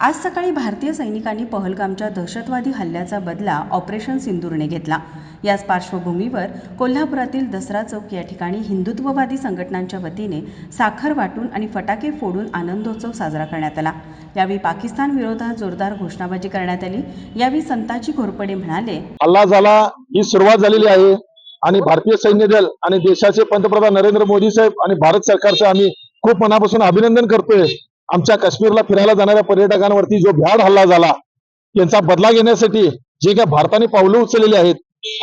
आज सकाळी भारतीय सैनिकांनी पहलगामच्या दहशतवादी हल्ल्याचा बदला ऑपरेशन सिंदूरने घेतला. याच पार्श्वभूमीवर कोल्हापुरातील दसरा चौक या ठिकाणी हिंदुत्ववादी संघटनांच्या वतीने साखर वाटून आणि फटाके फोडून आनंदोत्सव साजरा करण्यात आला. यावेळी पाकिस्तान विरोधात जोरदार घोषणाबाजी करण्यात आली. यावेळी संताजी घोरपडे म्हणाले हल्ला झाला ही सुरुवात झालेली आहे. आणि भारतीय सैन्य दल आणि देशाचे पंतप्रधान नरेंद्र मोदी साहेब आणि भारत सरकारचं आम्ही खूप मनापासून अभिनंदन करतोय. आमच्या काश्मीरला फिरायला जाणाऱ्या पर्यटकांवरती जो भ्याड हल्ला झाला त्यांचा बदला घेण्यासाठी जे काय भारताने पावलं उचललेली आहेत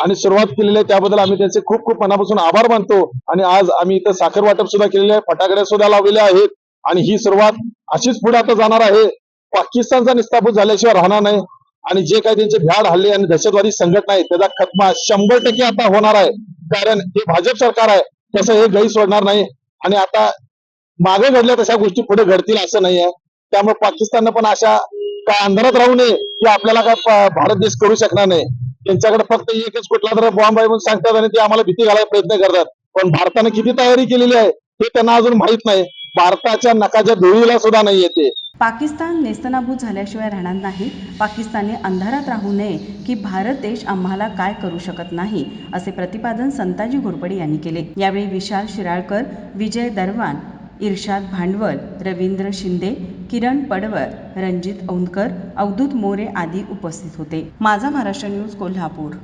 आणि सुरुवात केलेली आहे त्याबद्दल आम्ही त्यांचे खूप खूप मनापासून आभार मानतो. आणि आज आम्ही इथं साखर वाटप सुद्धा केलेले आहे फटाकड्या सुद्धा लावलेल्या आहेत. आणि ही सुरुवात अशीच पुढे आता जाणार आहे. पाकिस्तानचा निस्तापूत झाल्याशिवाय राहणार नाही. आणि जे काही त्यांचे भ्याड हल्ले आणि दहशतवादी संघटना आहे त्याचा खतमा शंभर टक्के आता होणार आहे. कारण हे भाजप सरकार आहे तसं हे गई सोडणार नाही. आणि आता मागे घडल्या तशा गोष्टी पुढे घडतील असं नाही आहे. त्यामुळे पाकिस्ताननं पण अशा काय अंधारात राहू नये की आपल्याला काय भारत देश करू शकणार नाही. त्यांच्याकडे फक्त एकच कुठला तर बॉम्ब आहे म्हणून सांगतात आणि ते आम्हाला भीती घालायला प्रयत्न करतात. पण भारतानं किती तयारी केलेली आहे हे त्यांना अजून माहीत नाही. भारताच्या नकाच्या धुळीला सुद्धा नाही येते. पाकिस्तान नेस्तनाभूत झाल्याशिवाय राहणार नाही. पाकिस्तानने अंधारात राहू नये की भारत देश आम्हाला काय करू शकत नाही असे प्रतिपादन संताजी घोरपडे यांनी केले. यावेळी विशाल शिराळकर विजय दरवान इर्शाद भांडवल रवींद्र शिंदे किरण पडवळ रणजित औंधकर अवधूत मोरे आदी उपस्थित होते. माझा महाराष्ट्र न्यूज कोल्हापूर.